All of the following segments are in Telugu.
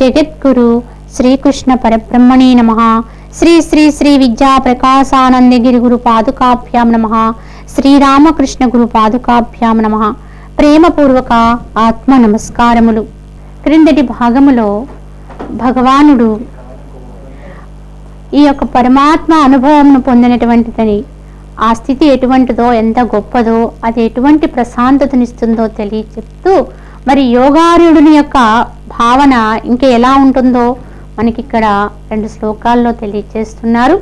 జగద్గురు శ్రీకృష్ణ పరబ్రహ్మణే నమ. శ్రీ శ్రీ శ్రీ విద్యా ప్రకాశానందగిరి గురు పాదుకాభ్యాం నమ. శ్రీరామకృష్ణ గురు పాదుకాభ్యాం నమ. ప్రేమపూర్వక ఆత్మ నమస్కారములు. క్రిందటి భాగములో భగవానుడు ఈ యొక్క పరమాత్మ అనుభవంను పొందినటువంటిదని ఆ స్థితి ఎటువంటిదో ఎంత గొప్పదో అది ఎటువంటి ప్రశాంతతనిస్తుందో తెలియ చెప్తూ మరి యోగార్యుడిని యొక్క భావన ఇంకా ఎలా ఉంటుందో మనకి ఇక్కడ రెండు శ్లోకాల్లో తెలియజేస్తున్నారు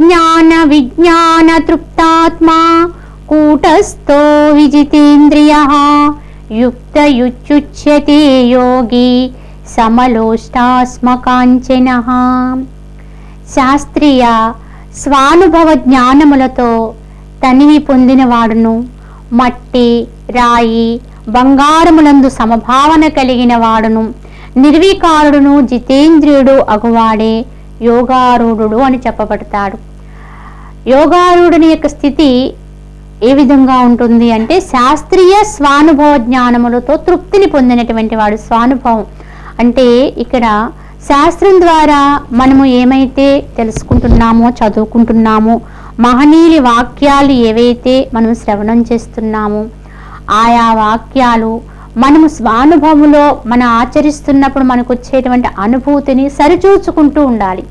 జ్ఞాన విజ్ఞాన తృప్తాత్మా కూటస్థో విజితేంద్రియ యుక్త యుచ్యుచ్యతే యోగి సమలోష్టాస్మకాంచన. శాస్త్రీయ స్వానుభవ జ్ఞానములతో తనివి పొందినవాడును. మట్టి రాయి బంగారములందు సమభావన కలిగిన వాడును. నిర్వికారుడును జితేంద్రియుడు అగువాడే యోగారూఢుడు అని చెప్పబడతాడు. యోగారూఢుని యొక్క స్థితి ఏ విధంగా ఉంటుంది అంటే శాస్త్రీయ స్వానుభవ జ్ఞానములతో తృప్తిని పొందినటువంటి వాడు స్వానుభవం. అంటే ఇక్కడ శాస్త్రం ద్వారా మనము ఏమైతే తెలుసుకుంటున్నామో చదువుకుంటున్నామో మహనీయుల వాక్యాలు ఏవైతే మనం శ్రవణం చేస్తున్నామో ఆయా వాక్యాలు మనము స్వానుభవంలో మన ఆచరిస్తున్నప్పుడు మనకు వచ్చేటువంటి అనుభూతిని సరిచూచుకుంటూ ఉండాలి.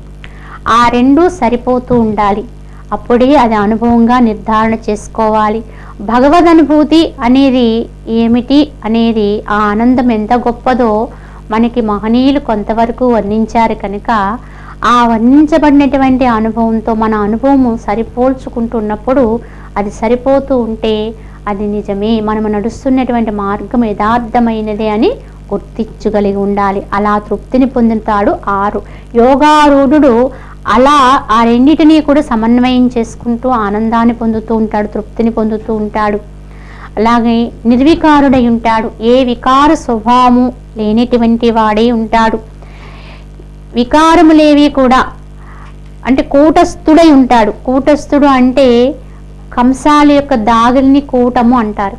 ఆ రెండు సరిపోతూ ఉండాలి. అప్పుడే అది అనుభవంగా నిర్ధారణ చేసుకోవాలి. భగవద్ అనుభూతి అనేది ఏమిటి అనేది ఆ ఆనందం ఎంత గొప్పదో మనకి మహనీయులు కొంతవరకు వర్ణించారు కనుక ఆ వర్ణించబడినటువంటి అనుభవంతో మన అనుభవము సరిపోల్చుకుంటున్నప్పుడు అది సరిపోతూ ఉంటే అది నిజమే. మనం నడుస్తున్నటువంటి మార్గం యథార్థమైనదే అని గుర్తించగలిగి ఉండాలి. అలా తృప్తిని పొందుతాడు ఆరు. యోగారూఢుడు అలా ఆ రెండింటినీ కూడా సమన్వయం చేసుకుంటూ ఆనందాన్ని పొందుతూ ఉంటాడు తృప్తిని పొందుతూ ఉంటాడు. అలాగే నిర్వికారుడై ఉంటాడు. ఏ వికార స్వభావము లేనిటువంటి వాడై ఉంటాడు. వికారములేవి కూడా అంటే కూటస్థుడై ఉంటాడు. కూటస్థుడు అంటే కంసాల యొక్క దాగుల్ని కూటము అంటారు.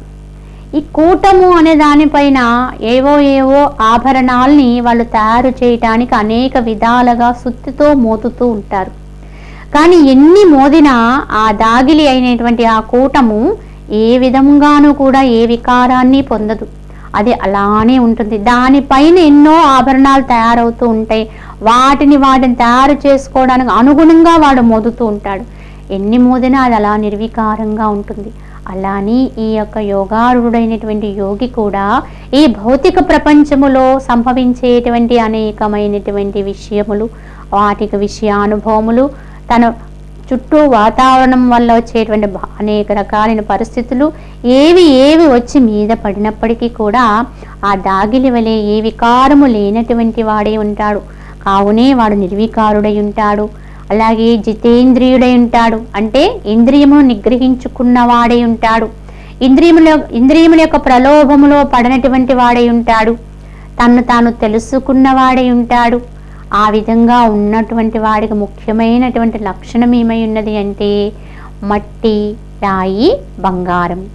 ఈ కూటము అనే దానిపైన ఏవో ఏవో ఆభరణాల్ని వాళ్ళు తయారు చేయటానికి అనేక విధాలుగా సుత్తితో మోతుతూ ఉంటారు. కానీ ఎన్ని మోదినా ఆ దాగిలి అయినటువంటి ఆ కూటము ఏ విధంగానూ కూడా ఏ వికారాన్ని పొందదు. అది అలానే ఉంటుంది. దానిపైన ఎన్నో ఆభరణాలు తయారవుతూ ఉంటాయి. వాటిని వాటిని తయారు చేసుకోవడానికి అనుగుణంగా వాడు మోదుతూ ఉంటాడు. ఎన్ని మోదినా అది అలా నిర్వికారంగా ఉంటుంది. అలానే ఈ యొక్క యోగారుడైనటువంటి యోగి కూడా ఈ భౌతిక ప్రపంచములో సంభవించేటువంటి అనేకమైనటువంటి విషయములు వాటికి విషయానుభవములు తన చుట్టూ వాతావరణం వల్ల వచ్చేటువంటి అనేక రకాలైన పరిస్థితులు ఏవి ఏవి వచ్చి మీద పడినప్పటికీ కూడా ఆ దాగిలి వలె ఏ వికారము లేనటువంటి వాడే ఉంటాడు. కావునే వాడు నిర్వికారుడై ఉంటాడు. అలాగే జితేంద్రియుడై ఉంటాడు. అంటే ఇంద్రియమును నిగ్రహించుకున్న వాడై ఉంటాడు. ఇంద్రియముల ఇంద్రియముల యొక్క ప్రలోభములో పడనటువంటి వాడై ఉంటాడు. తన్ను తాను తెలుసుకున్నవాడై ఉంటాడు. ఆ విధంగా ఉన్నటువంటి వాడికి ముఖ్యమైనటువంటి లక్షణం ఏమై ఉన్నది అంటే మట్టి రాయి బంగారం.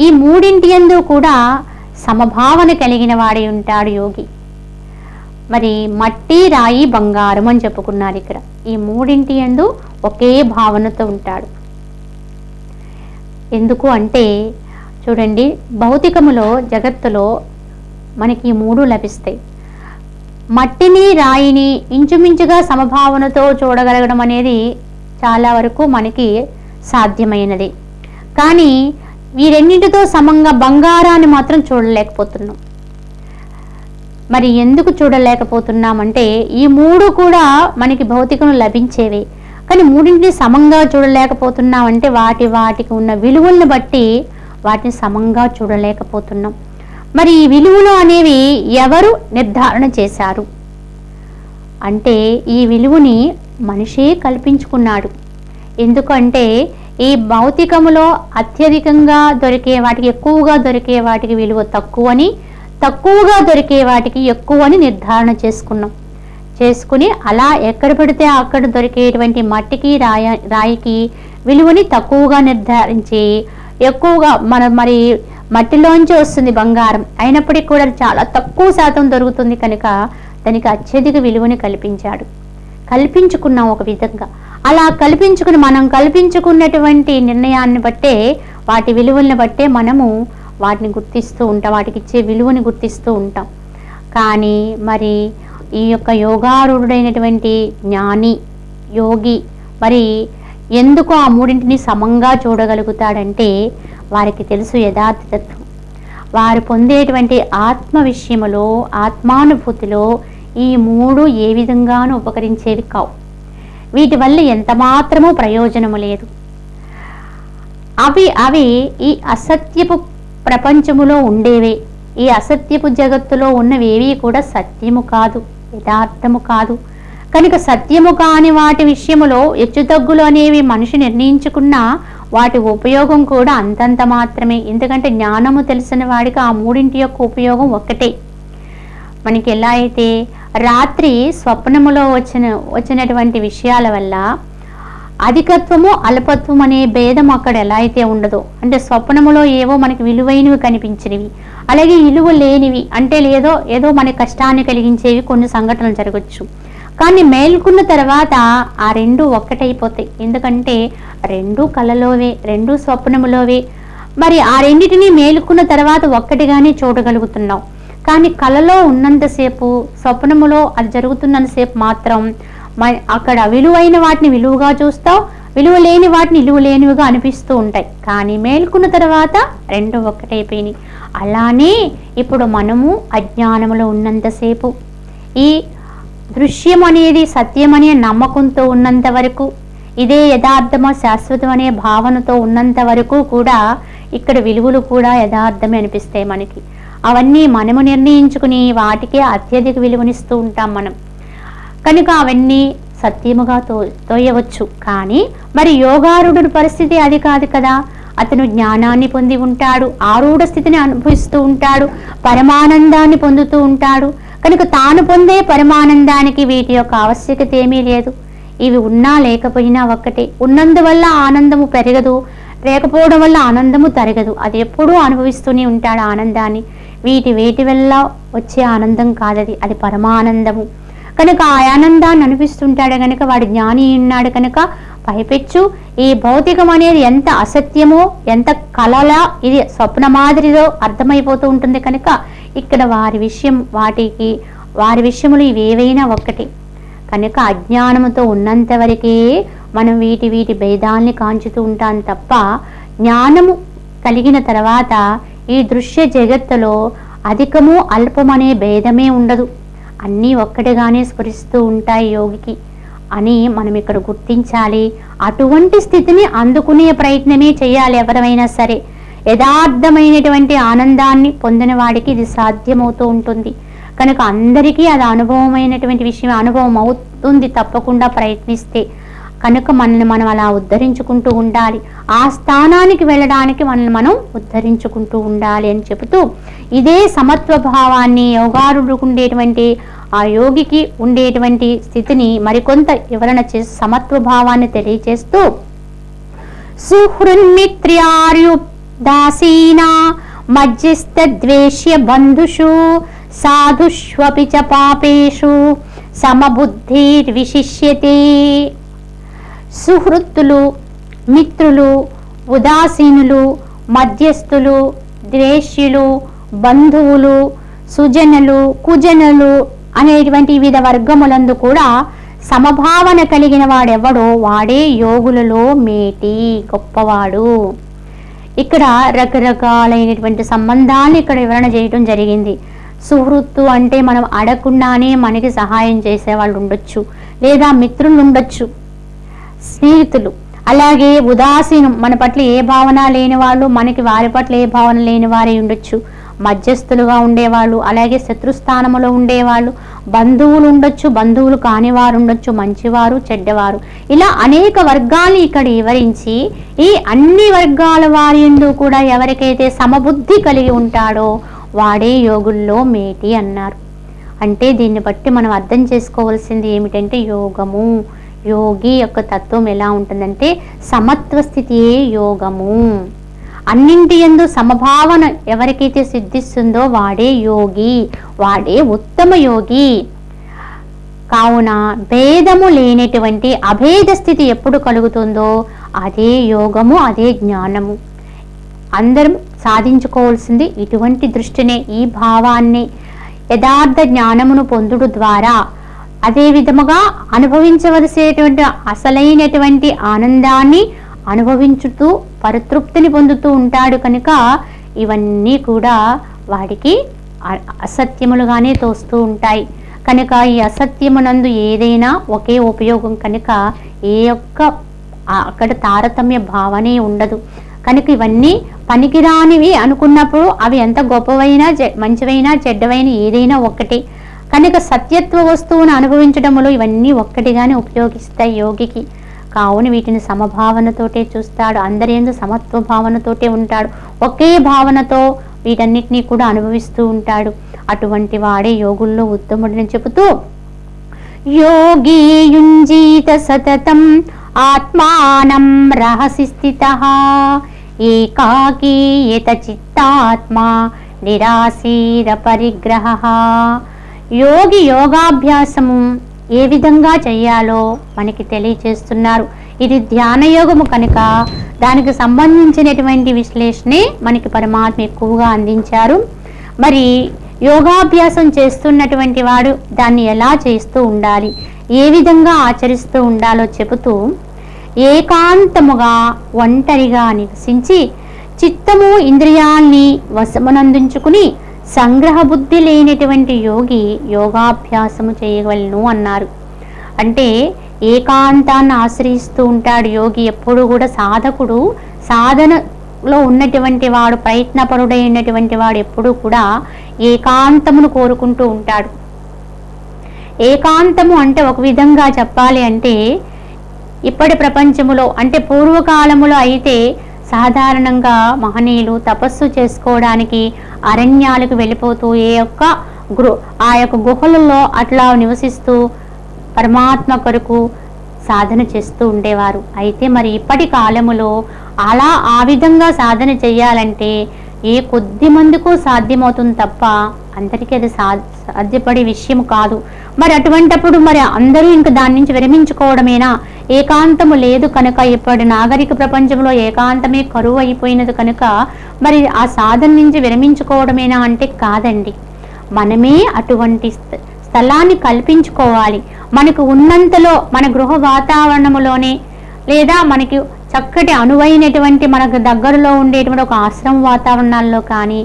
ఈ మూడింటి యందు కూడా సమభావన కలిగిన వాడై ఉంటాడు యోగి. మరి మట్టి రాయి బంగారం అని చెప్పుకున్నారు ఇక్కడ. ఈ మూడింటి అందు ఒకే భావనతో ఉంటాడు. ఎందుకు అంటే చూడండి భౌతికములో జగత్తులో మనకి ఈ మూడు లభిస్తాయి. మట్టిని రాయిని ఇంచుమించుగా సమభావనతో చూడగలగడం అనేది చాలా వరకు మనకి సాధ్యమైనది. కానీ ఈ రెండింటితో సమంగా బంగారాన్ని మాత్రం చూడలేకపోతున్నాం. మరి ఎందుకు చూడలేకపోతున్నామంటే ఈ మూడు కూడా మనకి భౌతికం లభించేవి. కానీ మూడింటిని సమంగా చూడలేకపోతున్నామంటే వాటి వాటికి ఉన్న విలువలను బట్టి వాటిని సమంగా చూడలేకపోతున్నాం. మరి ఈ విలువలు అనేవి ఎవరు నిర్ధారణ చేశారు? అంటే ఈ విలువని మనిషే కల్పించుకున్నాడు. ఎందుకంటే ఈ భౌతికములో అత్యధికంగా దొరికే వాటికి ఎక్కువగా దొరికే వాటికి విలువ తక్కువని తక్కువగా దొరికే వాటికి ఎక్కువ అని నిర్ధారణ చేసుకున్నాం. చేసుకుని అలా ఎక్కడ పడితే అక్కడ దొరికేటువంటి మట్టికి రాయ రాయికి విలువని తక్కువగా నిర్ధారించి ఎక్కువగా మన మరి మట్టిలోంచి వస్తుంది బంగారం. అయినప్పటికీ కూడా చాలా తక్కువ శాతం దొరుకుతుంది కనుక దానికి అత్యధిక విలువని కల్పించాడు. కల్పించుకున్నాం ఒక విధంగా. అలా కల్పించుకుని మనం కల్పించుకున్నటువంటి నిర్ణయాన్ని బట్టే వాటి విలువల్ని బట్టే మనము వాటిని గుర్తిస్తూ ఉంటాం వాటికి ఇచ్చే విలువని గుర్తిస్తూ ఉంటాం. కానీ మరి ఈ యొక్క యోగారూఢుడైనటువంటి జ్ఞాని యోగి మరి ఎందుకు ఆ మూడింటిని సమంగా చూడగలుగుతాడంటే వారికి తెలుసు యథార్థతత్వం వారు పొందేటువంటి ఆత్మ విషయములో ఆత్మానుభూతిలో ఈ మూడు ఏ విధంగానూ ఉపకరించేవి కావు. వీటి వల్ల ఎంత మాత్రమూ ప్రయోజనము లేదు. అవి అవి ఈ అసత్యపు ప్రపంచములో ఉండేవే. ఈ అసత్యపు జగత్తులో ఉన్నవేవీ కూడా సత్యము కాదు యథార్థము కాదు. కనుక సత్యము కాని వాటి విషయములో హెచ్చుతగ్గులు అనేవి మనిషి నిర్ణయించుకున్నా వాటి ఉపయోగం కూడా అంతంత మాత్రమే. ఎందుకంటే జ్ఞానము తెలిసిన వాడికి ఆ మూడింటి యొక్క ఉపయోగం ఒక్కటే. మనకి ఎలా అయితే రాత్రి స్వప్నములో వచ్చిన వచ్చినటువంటి విషయాల వల్ల అధికత్వము అల్పత్వం అనే భేదం అక్కడ ఎలా అయితే ఉండదో అంటే స్వప్నములో ఏవో మనకి విలువైనవి కనిపించినవి అలాగే విలువ లేనివి అంటే లేదో ఏదో మన కష్టాన్ని కలిగించేవి కొన్ని సంఘటనలు జరగచ్చు. కానీ మేల్కున్న తర్వాత ఆ రెండు ఒక్కటైపోతాయి. ఎందుకంటే రెండు కలలోవే రెండు స్వప్నములోవే. మరి ఆ రెండిటిని మేలుకున్న తర్వాత ఒక్కటిగానే చూడగలుగుతున్నాం. కానీ కలలో ఉన్నంతసేపు స్వప్నములో అది జరుగుతున్నంతసేపు మాత్రం అక్కడ విలువైన వాటిని విలువగా చూస్తావు విలువ లేని వాటిని విలువ లేనివిగా అనిపిస్తూ ఉంటాయి. కానీ మేల్కున్న తర్వాత రెండు ఒకటైపోయినాయి అలానే ఇప్పుడు మనము అజ్ఞానములో ఉన్నంతసేపు ఈ దృశ్యం అనేది సత్యం అనే నమ్మకంతో ఉన్నంత వరకు ఇదే యథార్థమో శాశ్వతం అనే భావనతో ఉన్నంత వరకు కూడా ఇక్కడ విలువలు కూడా యథార్థమే అనిపిస్తాయి మనకి. అవన్నీ మనము నిర్ణయించుకుని వాటికే అత్యధిక విలువనిస్తూ ఉంటాం మనం. కనుక అవన్నీ సత్యముగా తో తోయవచ్చు. కానీ మరి యోగారుడు పరిస్థితి అది కాదు కదా. అతను జ్ఞానాన్ని పొంది ఉంటాడు ఆరూఢ స్థితిని అనుభవిస్తూ ఉంటాడు పరమానందాన్ని పొందుతూ ఉంటాడు. కనుక తాను పొందే పరమానందానికి వీటి యొక్క ఆవశ్యకత ఏమీ లేదు. ఇవి ఉన్నా లేకపోయినా ఒక్కటే. ఉన్నందువల్ల ఆనందము పెరగదు లేకపోవడం వల్ల ఆనందము తరగదు. అది ఎప్పుడూ అనుభవిస్తూనే ఉంటాడు ఆనందాన్ని. వీటి వేటి వల్ల వచ్చే ఆనందం కాదది. అది పరమానందము. కనుక ఆ ఆనందాన్ని అనిపిస్తుంటాడు కనుక వాడు జ్ఞాని ఉన్నాడు కనుక పైపెచ్చు ఈ భౌతికం అనేది ఎంత అసత్యమో ఎంత కలలా ఇది స్వప్న మాదిరిలో అర్థమైపోతూ ఉంటుంది కనుక ఇక్కడ వారి విషయం వాటికి వారి విషయములు ఇవేవైనా ఒక్కటి. కనుక అజ్ఞానముతో ఉన్నంత వరకే మనం వీటి వీటి భేదాల్ని కాంచుతూ ఉంటాం తప్ప జ్ఞానము కలిగిన తర్వాత ఈ దృశ్య జగత్తులో అధికము అల్పమనే భేదమే ఉండదు. అన్నీ ఒక్కటిగానే స్ఫురిస్తూ ఉంటాయి యోగికి. అని మనం ఇక్కడ గుర్తించాలి. అటువంటి స్థితిని అందుకునే ప్రయత్నమే చేయాలి ఎవరైనా సరే. యథార్థమైనటువంటి ఆనందాన్ని పొందిన వాడికి ఇది సాధ్యమవుతూ ఉంటుంది. కనుక అందరికీ అది అనుభవమైనటువంటి విషయం అనుభవం అవుతుంది తప్పకుండా ప్రయత్నిస్తే. కనుక మనల్ని మనం అలా ఉద్ధరించుకుంటూ ఉండాలి. ఆ స్థానానికి వెళ్ళడానికి మనల్ని మనం ఉద్ధరించుకుంటూ ఉండాలి అని చెబుతూ ఇదే సమత్వ భావాన్ని యోగారుడికి ఉండేటువంటి ఆ యోగికి ఉండేటువంటి స్థితిని మరికొంత వివరణ చేసి సమత్వ భావాన్ని తెలియచేస్తూ మధ్యస్థ మధ్యస్థద్వేష్య బంధుషు సాధుష్వపి చ పాపేషు సమబుద్ధిర్విశిష్యతే సుహృత్తులు మిత్రులు ఉదాసీనులు మధ్యస్థులు ద్వేష్యులు బంధువులు సుజనులు కుజనులు అనేటువంటి వివిధ వర్గములందు కూడా సమభావన కలిగిన వాడెవడో వాడే యోగులలో మేటి గొప్పవాడు. ఇక్కడ రకరకాలైనటువంటి సంబంధాన్ని ఇక్కడ వివరణ చేయడం జరిగింది. సుహృత్తు అంటే మనం అడగకుండానే మనకి సహాయం చేసే వాళ్ళు ఉండొచ్చు లేదా మిత్రులు ఉండొచ్చు. స్నేహితులు. అలాగే ఉదాసీనం మన పట్ల ఏ భావన లేని వాళ్ళు మనకి వారి పట్ల ఏ భావన లేని వారే ఉండొచ్చు. మధ్యస్థులుగా ఉండేవాళ్ళు అలాగే శత్రుస్థానములో ఉండేవాళ్ళు బంధువులు ఉండొచ్చు బంధువులు కానివారు ఉండొచ్చు మంచివారు చెడ్డవారు. ఇలా అనేక వర్గాలు ఇక్కడ వివరించి ఈ అన్ని వర్గాల వారి కూడా ఎవరికైతే సమబుద్ధి కలిగి ఉంటాడో వాడే యోగుల్లో మేటి అన్నారు. అంటే దీన్ని బట్టి మనం అర్థం చేసుకోవాల్సింది ఏమిటంటే యోగము. యోగి యొక్క తత్వం ఎలా ఉంటుందంటే సమత్వ స్థితియే యోగము. అన్నింటి ఎందు సమభావన ఎవరికైతే సిద్ధిస్తుందో వాడే యోగి వాడే ఉత్తమ యోగి. కావున భేదము లేనటువంటి అభేద స్థితి ఎప్పుడు కలుగుతుందో అదే యోగము అదే జ్ఞానము. అందరం సాధించుకోవాల్సింది ఇటువంటి దృష్టినే ఈ భావాన్ని. యథార్థ జ్ఞానమును పొందుడు ద్వారా అదే విధముగా అనుభవించవలసినటువంటి అసలైనటువంటి ఆనందాన్ని అనుభవించుతూ పరితృప్తిని పొందుతూ ఉంటాడు కనుక ఇవన్నీ కూడా వాడికి అ- అసత్యములుగానే తోస్తూ ఉంటాయి. కనుక ఈ అసత్యమునందు ఏదైనా ఒకే ఉపయోగం కనుక ఏ యొక్క అక్కడ తారతమ్య భావనే ఉండదు. కనుక ఇవన్నీ పనికిరానివి అనుకున్నప్పుడు అవి ఎంత గొప్పవైనా మంచివైనా చెడ్డవైన ఏదైనా ఒక్కటే. కనుక సత్యత్వ వస్తువును అనుభవించడంలో ఇవన్నీ ఒక్కటిగానే ఉపయోగిస్తాయి యోగికి. కావున వీటిని సమభావనతోటే చూస్తాడు. అందరి ఎందు సమత్వ భావనతోటే ఉంటాడు. ఒకే భావనతో వీటన్నిటినీ కూడా అనుభవిస్తూ ఉంటాడు. అటువంటి వాడే యోగుల్లో ఉత్తముడిని చెబుతూ యోగీయుంజీత సతతం ఆత్మానం రహసి స్థిత ఏకాకీయత చిత్తాత్మా నిరాశీర పరిగ్రహ. యోగి యోగాభ్యాసము ఏ విధంగా చేయాలో మనకి తెలియచేస్తున్నారు. ఇది ధ్యాన యోగము కనుక దానికి సంబంధించినటువంటి విశ్లేషణే మనకి పరమాత్మ ఎక్కువగా అందించారు. మరి యోగాభ్యాసం చేస్తున్నటువంటి వాడు దాన్ని ఎలా చేస్తూ ఉండాలి? ఏ విధంగా ఆచరిస్తూ ఉండాలో చెబుతూ ఏకాంతముగా ఒంటరిగా నివసించి చిత్తము ఇంద్రియాల్ని వశమునందించుకుని సంగ్రహ బుద్ధి లేనటువంటి యోగి యోగాభ్యాసము చేయగలను అన్నారు. అంటే ఏకాంతాన్ని ఆశ్రయిస్తూ ఉంటాడు యోగి. ఎప్పుడు కూడా సాధకుడు సాధనలో ఉన్నటువంటి వాడు ప్రయత్నపరుడైనటువంటి వాడు ఎప్పుడూ కూడా ఏకాంతమును కోరుకుంటూ ఉంటాడు. ఏకాంతము అంటే ఒక విధంగా చెప్పాలి అంటే ఇప్పటి ప్రపంచములో అంటే పూర్వకాలములో అయితే సాధారణంగా మహనీయులు తపస్సు చేసుకోవడానికి అరణ్యాలకు వెళ్ళిపోతూ ఏ యొక్క గృ ఆ యొక్క గుహలలో అట్లా నివసిస్తూ పరమాత్మ కొరకు సాధన చేస్తూ ఉండేవారు. అయితే మరి ఇప్పటి కాలములో అలా ఆ విధంగా సాధన చేయాలంటే ఏ కొద్ది మందికో సాధ్యమవుతుంది తప్ప అందరికీ అది సా సాధ్యపడే విషయం కాదు. మరి అటువంటప్పుడు మరి అందరూ ఇంక దాని నుంచి విరమించుకోవడమేనా? ఏకాంతము లేదు కనుక ఇప్పటి నాగరిక ప్రపంచంలో ఏకాంతమే కరువు అయిపోయినది కనుక మరి ఆ సాధన నుంచి విరమించుకోవడమేనా అంటే కాదండి. మనమే అటువంటి స్థ- స్థలాన్ని కల్పించుకోవాలి. మనకు ఉన్నంతలో మన గృహ వాతావరణములోనే లేదా మనకి చక్కటి అనువైనటువంటి మనకు దగ్గరలో ఉండేటువంటి ఒక ఆశ్రమ వాతావరణాల్లో కానీ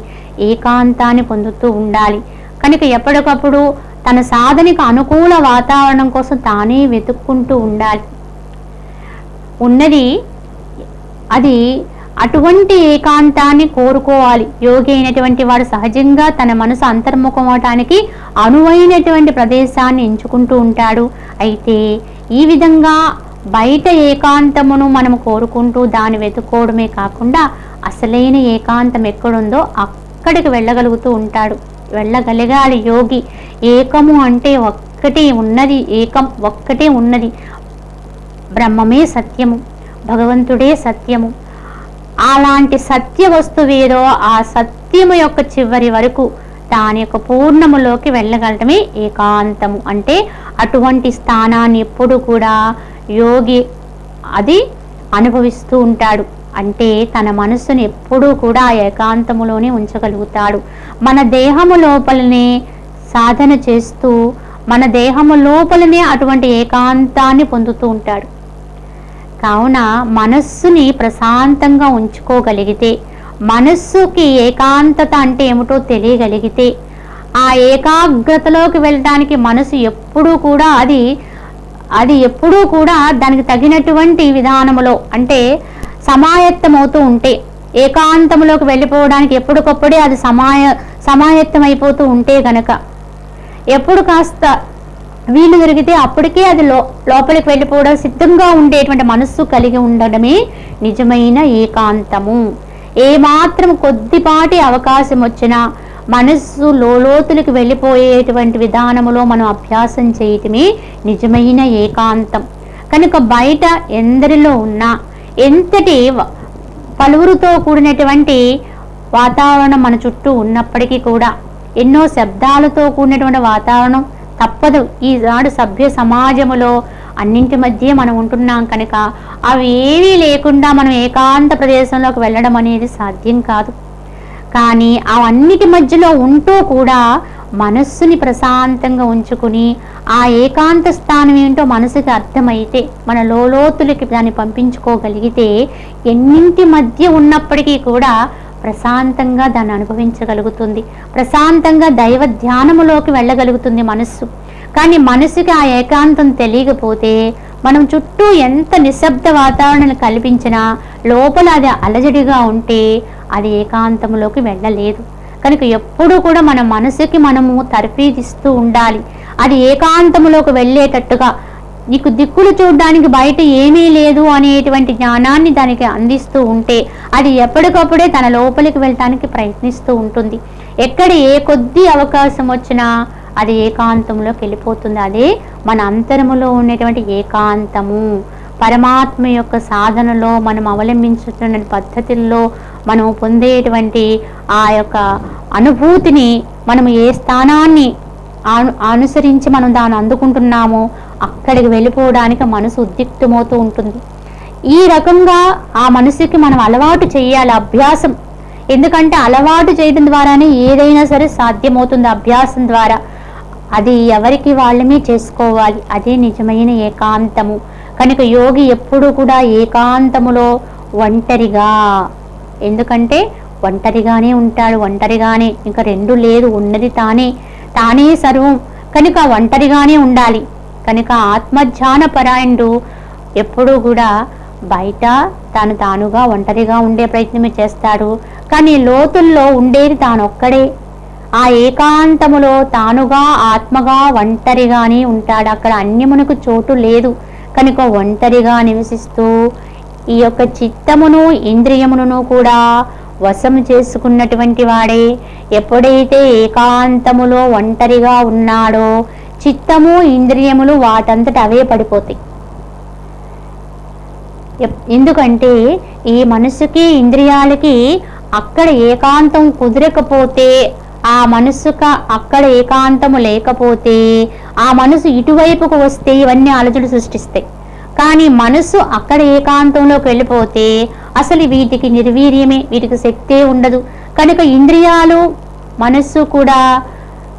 ఏకాంతాన్ని పొందుతూ ఉండాలి. కనుక ఎప్పటికప్పుడు తన సాధనకు అనుకూల వాతావరణం కోసం తానే వెతుక్కుంటూ ఉండాలి. ఉన్నది అది అటువంటి ఏకాంతాన్ని కోరుకోవాలి. యోగి అయినటువంటి వాడు సహజంగా తన మనసు అంతర్ముఖం అవటానికి అనువైనటువంటి ప్రదేశాన్ని ఎంచుకుంటూ ఉంటాడు. అయితే ఈ విధంగా బయట ఏకాంతమును మనం కోరుకుంటూ దాన్ని వెతుక్కోవడమే కాకుండా అసలైన ఏకాంతం ఎక్కడుందో అక్కడికి వెళ్ళగలుగుతూ ఉంటాడు. వెళ్ళగలగాలి యోగి. ఏకము అంటే ఒక్కటే ఉన్నది. ఏకం ఒక్కటే ఉన్నది. బ్రహ్మమే సత్యము. భగవంతుడే సత్యము. అలాంటి సత్య వస్తువేదో ఆ సత్యము యొక్క చివరి వరకు దాని యొక్క పూర్ణములోకి వెళ్ళగలటమే ఏకాంతము. అంటే అటువంటి స్థానాన్ని ఎప్పుడు కూడా యోగి అది అనుభవిస్తూ ఉంటాడు. అంటే తన మనస్సును ఎప్పుడూ కూడా ఆ ఏకాంతములోనే ఉంచగలుగుతాడు. మన దేహము లోపలనే సాధన చేస్తూ మన దేహము లోపలనే అటువంటి ఏకాంతాన్ని పొందుతూ ఉంటాడు. కావున మనస్సుని ప్రశాంతంగా ఉంచుకోగలిగితే మనస్సుకి ఏకాంతత అంటే ఏమిటో తెలియగలిగితే ఆ ఏకాగ్రతలోకి వెళ్ళడానికి మనసు ఎప్పుడూ కూడా అది అది ఎప్పుడూ కూడా దానికి తగినటువంటి విధానములో అంటే సమాయత్తమవుతూ ఉంటే ఏకాంతములోకి వెళ్ళిపోవడానికి ఎప్పటికప్పుడే అది సమాయ సమాయత్తం అయిపోతూ ఉంటే గనక ఎప్పుడు కాస్త వీలు దొరికితే అప్పటికే అది లో లోపలికి వెళ్ళిపోవడం సిద్ధంగా ఉండేటువంటి మనస్సు కలిగి ఉండడమే నిజమైన ఏకాంతము. ఏ మాత్రం కొద్దిపాటి అవకాశం వచ్చినా మనస్సు లోతులకు వెళ్ళిపోయేటువంటి విధానములో మనం అభ్యాసం చేయటమే నిజమైన ఏకాంతం. కనుక బయట ఎందరిలో ఉన్నా ఎంతటి పలువురితో కూడినటువంటి వాతావరణం మన చుట్టూ ఉన్నప్పటికీ కూడా ఎన్నో శబ్దాలతో కూడినటువంటి వాతావరణం తప్పదు. ఈనాడు సభ్య సమాజములో అన్నింటి మధ్య మనం ఉంటున్నాం కనుక అవి ఏవీ లేకుండా మనం ఏకాంత ప్రదేశంలోకి వెళ్ళడం అనేది సాధ్యం కాదు. కానీ అవన్నిటి మధ్యలో ఉంటూ కూడా మనస్సుని ప్రశాంతంగా ఉంచుకుని ఆ ఏకాంత స్థానం ఏంటో మనసుకి అర్థమైతే మన లోతులకి దాన్ని పంపించుకోగలిగితే ఎన్నింటి మధ్య ఉన్నప్పటికీ కూడా ప్రశాంతంగా దాన్ని అనుభవించగలుగుతుంది. ప్రశాంతంగా దైవ ధ్యానములోకి వెళ్ళగలుగుతుంది మనస్సు. కానీ మనసుకి ఆ ఏకాంతం తెలియకపోతే మనం చుట్టూ ఎంత నిశ్శబ్ద వాతావరణం కల్పించినా లోపల అది అలజడిగా ఉంటే అది ఏకాంతంలోకి వెళ్ళలేదు. కనుక ఎప్పుడూ కూడా మన మనసుకి మనము తర్ఫీదిస్తూ ఉండాలి. అది ఏకాంతములోకి వెళ్ళేటట్టుగా నీకు దిక్కులు చూడడానికి బయట ఏమీ లేదు అనేటువంటి జ్ఞానాన్ని దానికి అందిస్తూ ఉంటే అది ఎప్పటికప్పుడే తన లోపలికి వెళ్ళటానికి ప్రయత్నిస్తూ ఉంటుంది. ఎక్కడ ఏ కొద్ది అవకాశం వచ్చినా అది ఏకాంతంలోకి వెళ్ళిపోతుంది. అదే మన అంతరములో ఉండేటువంటి ఏకాంతము. పరమాత్మ యొక్క సాధనలో మనం అవలంబించుతున్న పద్ధతుల్లో మనం పొందేటువంటి ఆ యొక్క అనుభూతిని మనం ఏ స్థానాన్ని అను అనుసరించి మనం దాన్ని అందుకుంటున్నామో అక్కడికి వెళ్ళిపోవడానికి మనసు ఉద్రిక్తమవుతూ ఉంటుంది. ఈ రకంగా ఆ మనసుకి మనం అలవాటు చేయాలి అభ్యాసం. ఎందుకంటే అలవాటు చేయడం ద్వారానే ఏదైనా సరే సాధ్యమవుతుంది అభ్యాసం ద్వారా. అది ఎవరికి వాళ్ళమే చేసుకోవాలి. అదే నిజమైన ఏకాంతము. కనుక యోగి ఎప్పుడు కూడా ఏకాంతములో ఒంటరిగా. ఎందుకంటే ఒంటరిగానే ఉంటాడు ఒంటరిగానే. ఇంకా రెండు లేదు ఉన్నది తానే తానే సర్వం. కనుక ఒంటరిగానే ఉండాలి. కనుక ఆత్మధ్యాన పరాయణుడు ఎప్పుడూ కూడా బయట తాను తానుగా ఒంటరిగా ఉండే ప్రయత్నమే చేస్తాడు. కానీ లోతుల్లో ఉండేది తానొక్కడే. ఆ ఏకాంతములో తానుగా ఆత్మగా ఒంటరిగానే ఉంటాడు. అక్కడ అన్యమునకు చోటు లేదు. కనుక ఒంటరిగా నివసిస్తూ ఈ యొక్క చిత్తమును ఇంద్రియమును కూడా వశం చేసుకున్నటువంటి వాడే. ఎప్పుడైతే ఏకాంతములో ఒంటరిగా ఉన్నాడో చిత్తము ఇంద్రియములు వాటంతట అవే పడిపోతాయి. ఎందుకంటే ఈ మనసుకి ఇంద్రియాలకి అక్కడ ఏకాంతం కుదరకపోతే ఆ మనసుక అక్కడ ఏకాంతము లేకపోతే ఆ మనసు ఇటువైపుకు వస్తే ఇవన్నీ అలజడు సృష్టిస్తాయి. కానీ మనసు అక్కడ ఏకాంతంలోకి వెళ్ళిపోతే అసలు వీటికి నిర్వీర్యమే వీటికి శక్తే ఉండదు. కనుక ఇంద్రియాలు మనస్సు కూడా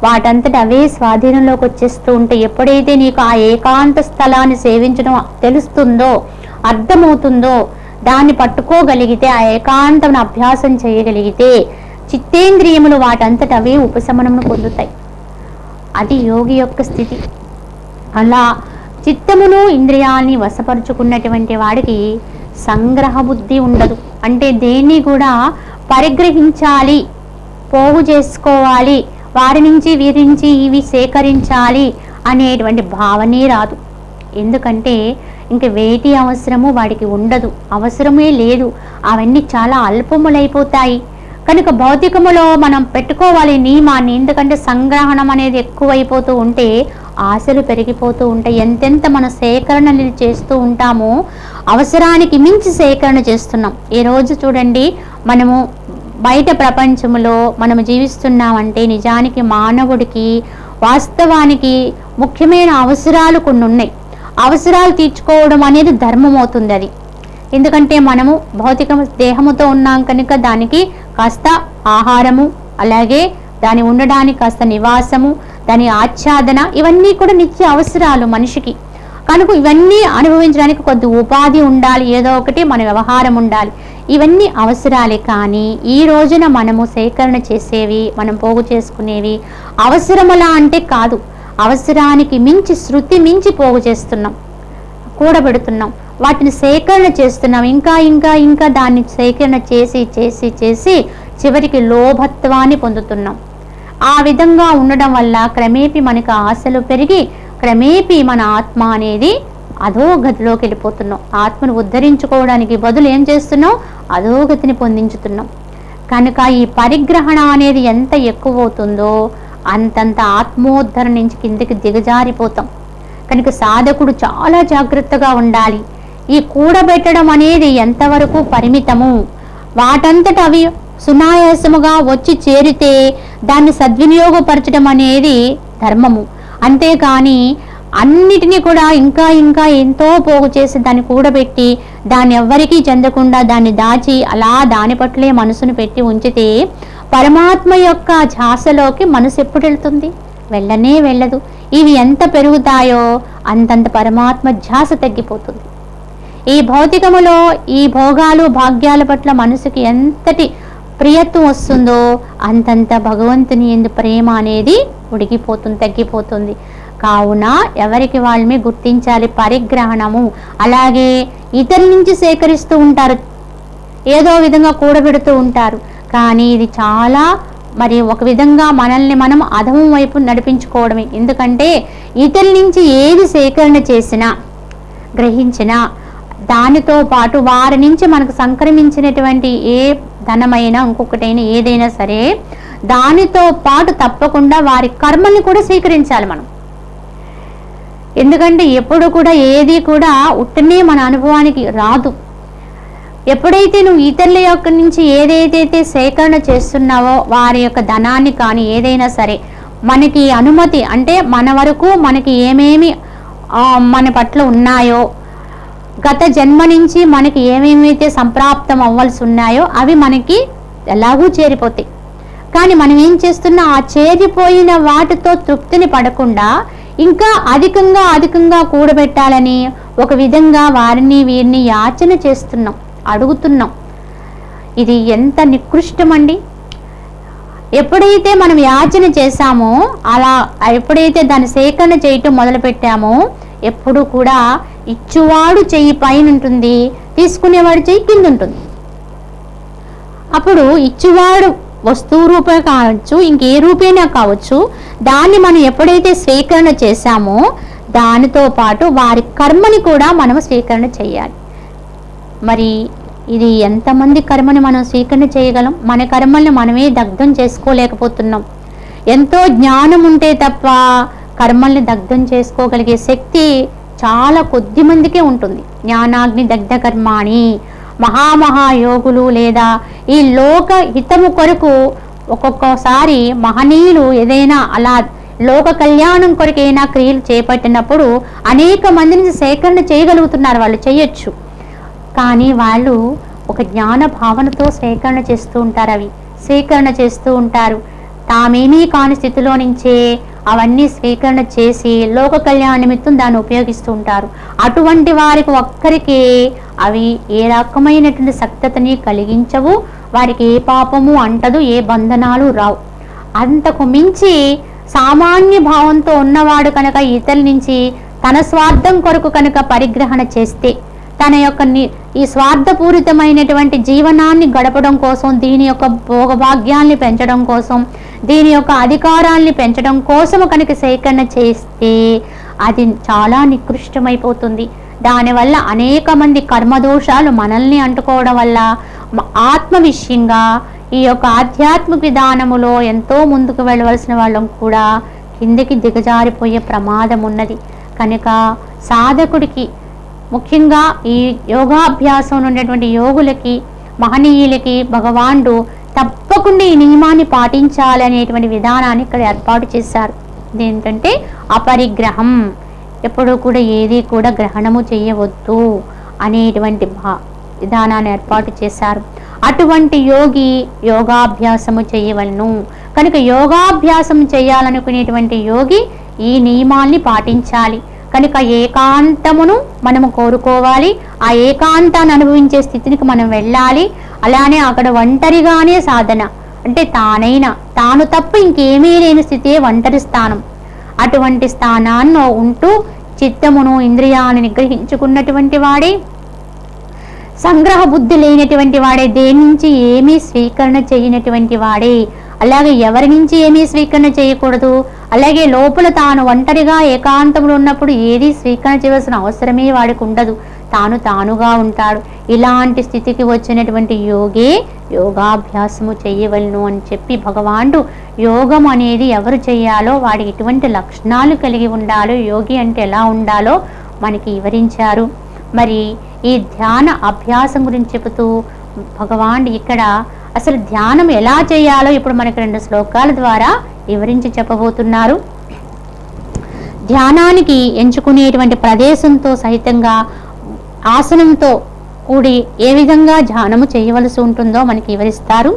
వాటంతట అవే స్వాధీనంలోకి వచ్చేస్తూ ఉంటాయి ఎప్పుడైతే నీకు ఆ ఏకాంత స్థలాన్ని సేవించడం తెలుస్తుందో అర్థమవుతుందో దాన్ని పట్టుకోగలిగితే ఆ ఏకాంతం అభ్యాసం చేయగలిగితే చిత్తేంద్రియములు వాటంతట అవే ఉపశమనమును పొందుతాయి. అది యోగి యొక్క స్థితి. అలా చిత్తమును ఇంద్రియాల్ని వశపరుచుకున్నటువంటి వాడికి సంగ్రహ బుద్ధి ఉండదు. అంటే దేన్ని కూడా పరిగ్రహించాలి పోగు చేసుకోవాలి వారి నుంచి వీరి నుంచి ఇవి సేకరించాలి అనేటువంటి భావనే రాదు. ఎందుకంటే ఇంక వేటి అవసరము వాడికి ఉండదు. అవసరమే లేదు. అవన్నీ చాలా అల్పములైపోతాయి. కనుక భౌతికములో మనం పెట్టుకోవాలి నియమాన్ని ఎందుకంటే సంగ్రహణం అనేది ఎక్కువైపోతూ ఉంటే ఆశలు పెరిగిపోతూ ఉంటాయి. ఎంతెంత మన సేకరణలు చేస్తూ ఉంటామో అవసరానికి మించి సేకరణ చేస్తున్నాం. ఈరోజు చూడండి మనము బయట ప్రపంచంలో మనం జీవిస్తున్నామంటే నిజానికి మానవుడికి వాస్తవానికి ముఖ్యమైన అవసరాలు కొన్ని ఉన్నాయి అవసరాలు తీర్చుకోవడం అనేది ధర్మం అవుతుంది అది. ఎందుకంటే మనము భౌతిక దేహముతో ఉన్నాం కనుక దానికి కాస్త ఆహారము అలాగే దాని ఉండడానికి కాస్త నివాసము దాని ఆచ్ఛాదన ఇవన్నీ కూడా నిత్య అవసరాలు మనిషికి. కనుక ఇవన్నీ అనుభవించడానికి కొద్ది ఉపాధి ఉండాలి ఏదో ఒకటి మన వ్యవహారం ఉండాలి. ఇవన్నీ అవసరాలే కానీ ఈ రోజున మనము సేకరణ చేసేవి మనం పోగు చేసుకునేవి అవసరమలా అంటే కాదు. అవసరానికి మించి శృతి మించి పోగు చేస్తున్నాం కూడబెడుతున్నాం. వాటిని సేకరణ చేస్తున్నాం. ఇంకా ఇంకా ఇంకా దాన్ని సేకరణ చేసి చేసి చేసి చివరికి లోభత్వాన్ని పొందుతున్నాం. ఆ విధంగా ఉండడం వల్ల క్రమేపీ మనకు ఆశలు పెరిగి క్రమేపీ మన ఆత్మ అనేది అధోగతిలోకి వెళ్ళిపోతున్నాం. ఆత్మను ఉద్ధరించుకోవడానికి బదులు ఏం చేస్తున్నాం? అధోగతిని పొందించుతున్నాం. కనుక ఈ పరిగ్రహణ అనేది ఎంత ఎక్కువ అవుతుందో అంతంత ఆత్మోద్ధరణ నుంచి కిందకి దిగజారిపోతాం. కనుక సాధకుడు చాలా జాగ్రత్తగా ఉండాలి. ఈ కూడబెట్టడం అనేది ఎంతవరకు పరిమితము? వాటంతట అవి సునాయాసముగా వచ్చి చేరితే దాన్ని సద్వినియోగపరచడం అనేది ధర్మము. అంతేకాని అన్నిటినీ కూడా ఇంకా ఇంకా ఎంతో పోగు చేసి దాన్ని కూడబెట్టి దాన్ని ఎవ్వరికీ చెందకుండా దాన్ని దాచి అలా దాని పట్లే మనసును పెట్టి ఉంచితే పరమాత్మ యొక్క ఝాసలోకి మనసు ఎప్పుడు వెళ్తుంది? వెళ్ళనే వెళ్ళదు. ఇవి ఎంత పెరుగుతాయో అంతంత పరమాత్మ ఝాస తగ్గిపోతుంది. ఈ భౌతికములో ఈ భోగాలు భాగ్యాల పట్ల మనసుకి ఎంతటి ప్రియత్వం వస్తుందో అంతంత భగవంతుని ఎందు ప్రేమ అనేది ఉడికిపోతుంది తగ్గిపోతుంది. కావున ఎవరికి వాళ్ళని గుర్తించాలి పరిగ్రహణము. అలాగే ఇతరుల నుంచి సేకరిస్తూ ఉంటారు. ఏదో విధంగా కూడబెడుతూ ఉంటారు. కానీ ఇది చాలా మరి ఒక విధంగా మనల్ని మనం అధమం వైపు నడిపించుకోవడమే. ఎందుకంటే ఇతరుల నుంచి ఏది సేకరణ చేసినా గ్రహించినా దానితో పాటు వారి నుంచి మనకు సంక్రమించినటువంటి ఏ ధనమైనా ఇంకొకటైనా ఏదైనా సరే దానితో పాటు తప్పకుండా వారి కర్మల్ని కూడా స్వీకరించాలి మనం. ఎందుకంటే ఎప్పుడు కూడా ఏది కూడా ఉట్టనే మన అనుభవానికి రాదు. ఎప్పుడైతే నువ్వు ఇతరుల యొక్క నుంచి ఏదైతే సేకరణ చేస్తున్నావో వారి యొక్క ధనాన్ని కానీ ఏదైనా సరే మనకి అనుమతి అంటే మన వరకు మనకి ఏమేమి మన పట్ల ఉన్నాయో గత జన్మ నుంచి మనకి ఏమేమైతే సంప్రాప్తం అవ్వాల్సి ఉన్నాయో అవి మనకి ఎలాగూ చేరిపోతాయి. కానీ మనం ఏం చేస్తున్నా ఆ చేరిపోయిన వాటితో తృప్తిని పడకుండా ఇంకా అధికంగా అధికంగా కూడబెట్టాలని ఒక విధంగా వారిని వీరిని యాచన చేస్తున్నాం అడుగుతున్నాం. ఇది ఎంత నికృష్టమండి. ఎప్పుడైతే మనం యాచన చేశామో అలా ఎప్పుడైతే దాన్ని సేకరణ చేయటం మొదలు పెట్టామో ఎప్పుడు కూడా ఇచ్చువాడు చెయ్యి పైన ఉంటుంది తీసుకునేవాడు చెయ్యి కింద ఉంటుంది అప్పుడు ఇచ్చువాడు వస్తువు రూపే కావచ్చు ఇంకే రూపేనా కావచ్చు దాన్ని మనం ఎప్పుడైతే స్వీకరణ చేశామో దానితో పాటు వారి కర్మని కూడా మనం స్వీకరణ చేయాలి మరి ఇది ఎంతమంది కర్మని మనం స్వీకరణ చేయగలం? మన కర్మల్ని మనమే దగ్ధం చేసుకోలేకపోతున్నాం. ఎంతో జ్ఞానం ఉంటే తప్ప కర్మల్ని దగ్ధం చేసుకోగలిగే శక్తి చాలా కొద్ది మందికే ఉంటుంది. జ్ఞానాగ్ని దగ్ధ కర్మాణి మహామహా లేదా ఈ లోక హితము కొరకు ఒక్కొక్కసారి మహనీయులు ఏదైనా అలా లోక కళ్యాణం కొరకైనా క్రియలు చేపట్టినప్పుడు అనేక మందిని సేకరణ చేయగలుగుతున్నారు వాళ్ళు చేయొచ్చు. కానీ వాళ్ళు ఒక జ్ఞాన భావనతో సేకరణ చేస్తూ ఉంటారు అవి. సేకరణ చేస్తూ ఉంటారు. తామేమీ కాని స్థితిలో నుంచే అవన్నీ స్వీకరణ చేసి లోక కళ్యాణ నిమిత్తం దాన్ని ఉపయోగిస్తూ ఉంటారు. అటువంటి వారికి ఒక్కరికి అవి ఏ రకమైనటువంటి సక్తతని కలిగించవు. వారికి ఏ పాపము అంటదు ఏ బంధనాలు రావు. అంతకు మించి సామాన్య భావంతో ఉన్నవాడు కనుక ఇతరుల నుంచి తన స్వార్థం కొరకు కనుక పరిగ్రహణ చేస్తే తన యొక్క ని- ఈ స్వార్థపూరితమైనటువంటి జీవనాన్ని గడపడం కోసం దీని యొక్క భోగభాగ్యాల్ని పెంచడం కోసం దీని యొక్క అధికారాల్ని పెంచడం కోసం కనుక సేకరణ చేస్తే అది చాలా నికృష్టమైపోతుంది. దానివల్ల అనేక మంది కర్మదోషాలు మనల్ని అంటుకోవడం వల్ల ఆత్మ విషయంగా ఈ యొక్క ఆధ్యాత్మిక విధానములో ఎంతో ముందుకు వెళ్ళవలసిన వాళ్ళం కూడా కిందికి దిగజారిపోయే ప్రమాదం ఉన్నది కనుక సాధకుడికి ముఖ్యంగా ఈ యోగాభ్యాసం ఉన్నటువంటి యోగులకి మహనీయులకి భగవానుడు తప్పకుండా ఈ నియమాన్ని పాటించాలి అనేటువంటి విధానాన్ని ఇక్కడ ఏర్పాటు చేశారు. ఏంటంటే అపరిగ్రహం. ఎప్పుడూ కూడా ఏది కూడా గ్రహణము చేయవద్దు అనేటువంటి భా విధానాన్ని ఏర్పాటు చేశారు. అటువంటి యోగి యోగాభ్యాసము చేయవలను. కనుక యోగాభ్యాసం చేయాలనుకునేటువంటి యోగి ఈ నియమాల్ని పాటించాలి. కనుక ఏకాంతమును మనము కోరుకోవాలి. ఆ ఏకాంతాన్ని అనుభవించే స్థితికి మనం వెళ్ళాలి. అలానే అక్కడ ఒంటరిగానే సాధన. అంటే తానైన తాను తప్ప ఇంకేమీ లేని స్థితే ఒంటరి స్థానం. అటువంటి స్థానాన్ని ఉంటూ చిత్తమును ఇంద్రియాన్ని నిగ్రహించుకున్నటువంటి వాడే సంగ్రహ బుద్ధి లేనటువంటి వాడే దేని నుంచి ఏమీ స్వీకరణ చేయనటువంటి వాడే అలాగే ఎవరి నుంచి ఏమీ స్వీకరణ చేయకూడదు. అలాగే లోపల తాను ఒంటరిగా ఏకాంతంలో ఉన్నప్పుడు ఏది స్వీకరణ చేయవలసిన అవసరమే వాడికి ఉండదు. తాను తానుగా ఉంటాడు. ఇలాంటి స్థితికి వచ్చినటువంటి యోగే యోగాభ్యాసము చేయవలను అని చెప్పి భగవానుడు యోగం అనేది ఎవరు చేయాలో వాడికి ఎటువంటి లక్షణాలు కలిగి ఉండాలో యోగి అంటే ఎలా ఉండాలో మనకి వివరించారు. మరి ఈ ధ్యాన అభ్యాసం గురించి చెబుతూ భగవాన్ ఇక్కడ అసలు ధ్యానం ఎలా చేయాలో ఇప్పుడు మనకి రెండు శ్లోకాల ద్వారా వివరించి చెప్పబోతున్నారు. ధ్యానానికి ఎంచుకునేటువంటి ప్రదేశంతో సహితంగా ఆసనంతో కూడి ఏ విధంగా ధ్యానము చేయవలసి ఉంటుందో మనకి వివరిస్తారు.